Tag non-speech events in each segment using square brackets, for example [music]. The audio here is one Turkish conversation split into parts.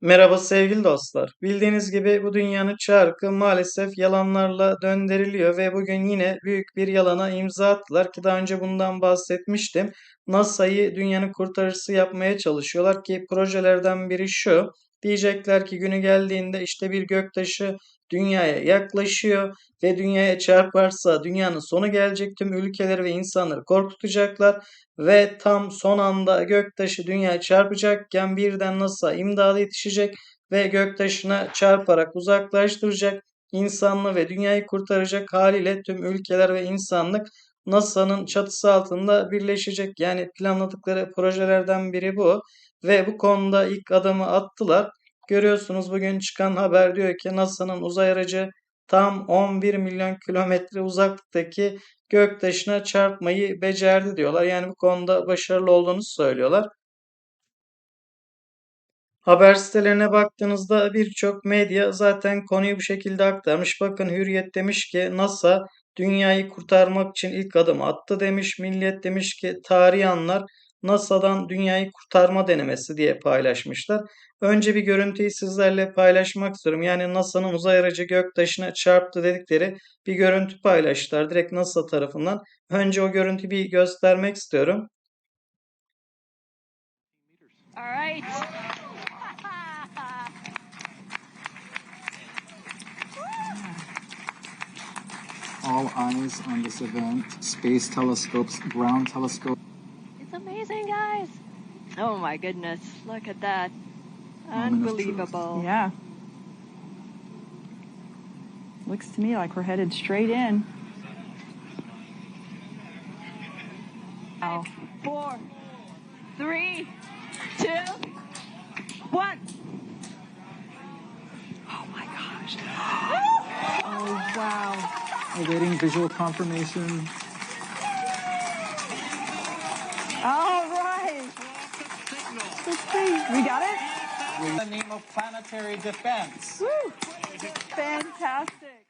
Merhaba sevgili dostlar. Bildiğiniz gibi bu dünyanın çarkı maalesef yalanlarla döndürülüyor ve bugün yine büyük bir yalana imza attılar ki daha önce bundan bahsetmiştim. NASA'yı dünyanın kurtarıcısı yapmaya çalışıyorlar ki projelerden biri şu. Diyecekler ki günü geldiğinde işte bir göktaşı dünyaya yaklaşıyor ve dünyaya çarparsa dünyanın sonu gelecek tüm ülkeleri ve insanları korkutacaklar ve tam son anda göktaşı dünyaya çarpacakken birden NASA imdada yetişecek ve göktaşına çarparak uzaklaştıracak insanlığı ve dünyayı kurtaracak haliyle tüm ülkeler ve insanlık NASA'nın çatısı altında birleşecek. Yani planladıkları projelerden biri bu ve bu konuda ilk adımı attılar. Görüyorsunuz bugün çıkan haber diyor ki NASA'nın uzay aracı tam 11 milyon kilometre uzaklıktaki göktaşına çarpmayı becerdi diyorlar. Yani bu konuda başarılı olduğunu söylüyorlar. Haber sitelerine baktığınızda birçok medya zaten konuyu bu şekilde aktarmış. Bakın Hürriyet demiş ki NASA dünyayı kurtarmak için ilk adım attı demiş. Milliyet demiş ki tarihi anlar NASA'dan dünyayı kurtarma denemesi diye paylaşmışlar. Önce bir görüntüyü sizlerle paylaşmak istiyorum. Yani NASA'nın uzay aracı göktaşına çarptı dedikleri bir görüntü paylaştılar direkt NASA tarafından. Önce o görüntüyü bir göstermek istiyorum. All right. All eyes on this event. Space telescopes, ground telescope. It's amazing, guys. Oh my goodness. Look at that. Unbelievable. Yeah. Looks to me like we're headed straight in. Wow. Four, three, Awaiting visual confirmation. All right. Let's see. We got it? in the name of planetary defense. Woo. Fantastic.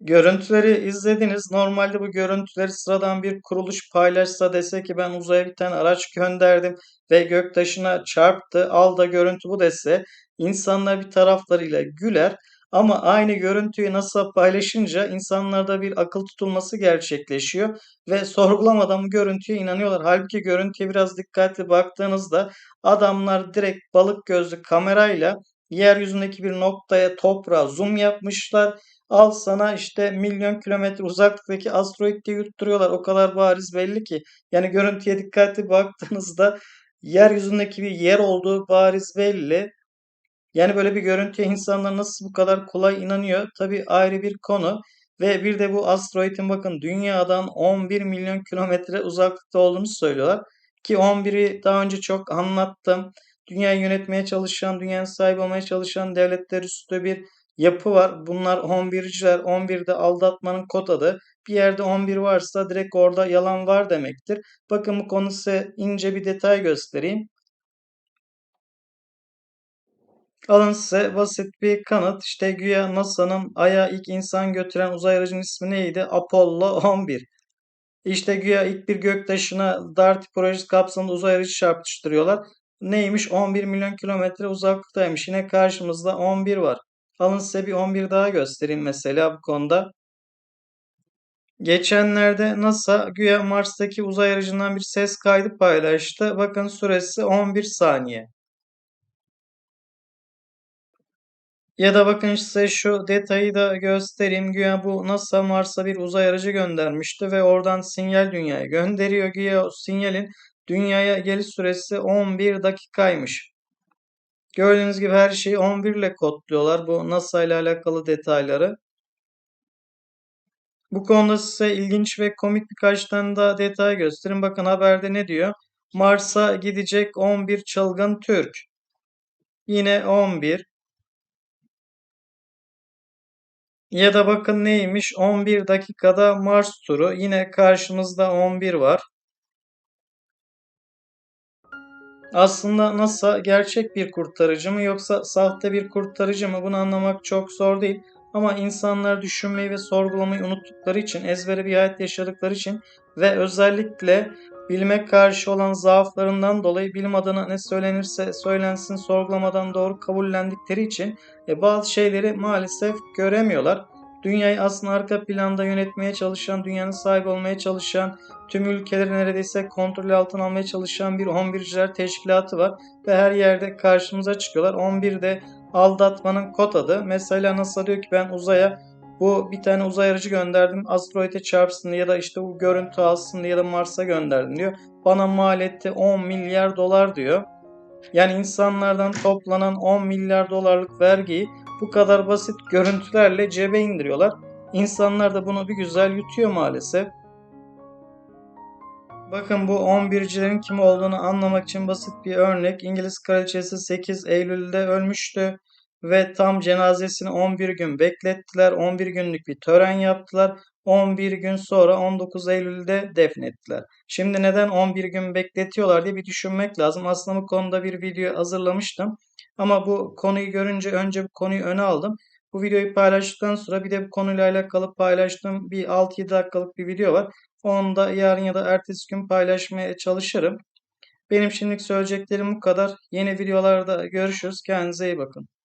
Görüntüleri izlediniz. Normalde bu görüntüleri sıradan bir kuruluş paylaşsa dese ki ben uzaya bir tane araç gönderdim ve göktaşına çarptı. Al da görüntü bu dese insanlar bir taraflarıyla güler. Ama aynı görüntüyü NASA paylaşınca insanlarda bir akıl tutulması gerçekleşiyor ve [laughs] sorgulamadan bu görüntüye inanıyorlar. Halbuki görüntüye biraz dikkatli baktığınızda adamlar direkt balık gözlü kamerayla yeryüzündeki bir noktaya toprağa zoom yapmışlar. Al sana işte milyon kilometre uzaklıktaki asteroid diye yutturuyorlar. O kadar bariz belli ki. Yani görüntüye dikkatli baktığınızda yeryüzündeki bir yer olduğu bariz belli. Yani böyle bir görüntüye insanlar nasıl bu kadar kolay inanıyor? Tabii ayrı bir konu. Ve bir de bu asteroidin bakın dünyadan 11 milyon kilometre uzaklıkta olduğunu söylüyorlar. Ki 11'i daha önce çok anlattım. Dünyayı yönetmeye çalışan, dünyanın sahibi olmaya çalışan devletler üstü bir yapı var. Bunlar 11'ciler. 11'de aldatmanın kod adı. Bir yerde 11 varsa direkt orada yalan var demektir. Bakın bu konu size ince bir detay göstereyim. Alın size basit bir kanıt. İşte güya NASA'nın Ay'a ilk insan götüren uzay aracının ismi neydi? Apollo 11. İşte güya ilk bir göktaşına DART projesi kapsamında uzay aracı çarpıştırıyorlar. Neymiş? 11 milyon kilometre uzaklıktaymış. Yine karşımızda 11 var. Alın size bir 11 daha göstereyim mesela bu konuda. Geçenlerde NASA güya Mars'taki uzay aracından bir ses kaydı paylaştı. Bakın süresi 11 saniye. Ya da bakın size şu detayı da göstereyim. Güya bu NASA Mars'a bir uzay aracı göndermişti ve oradan sinyal dünyaya gönderiyor. Güya o sinyalin dünyaya geliş süresi 11 dakikaymış. Gördüğünüz gibi her şeyi 11 ile kodluyorlar. Bu NASA ile alakalı detayları. Bu konuda size ilginç ve komik birkaç tane daha detay göstereyim. Bakın haberde ne diyor? Mars'a gidecek 11 çılgın Türk. Yine 11. Ya da bakın neymiş? 11 dakikada Mars turu. Yine karşımızda 11 var. Aslında NASA gerçek bir kurtarıcı mı yoksa sahte bir kurtarıcı mı bunu anlamak çok zor değil. Ama insanlar düşünmeyi ve sorgulamayı unuttukları için, ezbere bir hayat yaşadıkları için ve özellikle bilime karşı olan zaaflarından dolayı bilim adına ne söylenirse söylensin sorgulamadan doğru kabullendikleri için e, bazı şeyleri maalesef göremiyorlar. Dünyayı aslında arka planda yönetmeye çalışan, dünyanın sahibi olmaya çalışan, tüm ülkeleri neredeyse kontrol altına almaya çalışan bir 11'ciler teşkilatı var ve her yerde karşımıza çıkıyorlar. 11'de aldatmanın kod adı. Mesela NASA diyor ki ben uzaya bu bir tane uzay aracı gönderdim. Asteroide çarpsın ya da işte bu görüntü alsın ya da Mars'a gönderdim diyor. Bana mal etti 10 milyar dolar diyor. Yani insanlardan toplanan 10 milyar dolarlık vergiyi bu kadar basit görüntülerle cebe indiriyorlar. İnsanlar da bunu bir güzel yutuyor maalesef. Bakın bu 11'cilerin kim olduğunu anlamak için basit bir örnek. İngiliz kraliçesi 8 Eylül'de ölmüştü ve tam cenazesini 11 gün beklettiler. 11 günlük bir tören yaptılar. 11 gün sonra 19 Eylül'de defnettiler. Şimdi neden 11 gün bekletiyorlar diye bir düşünmek lazım. Aslında bu konuda bir video hazırlamıştım. Ama bu konuyu görünce önce bu konuyu öne aldım. Bu videoyu paylaştıktan sonra bir de bu konuyla alakalı paylaştığım bir 6-7 dakikalık bir video var. Onu da yarın ya da ertesi gün paylaşmaya çalışırım. Benim şimdilik söyleyeceklerim bu kadar. Yeni videolarda görüşürüz. Kendinize iyi bakın.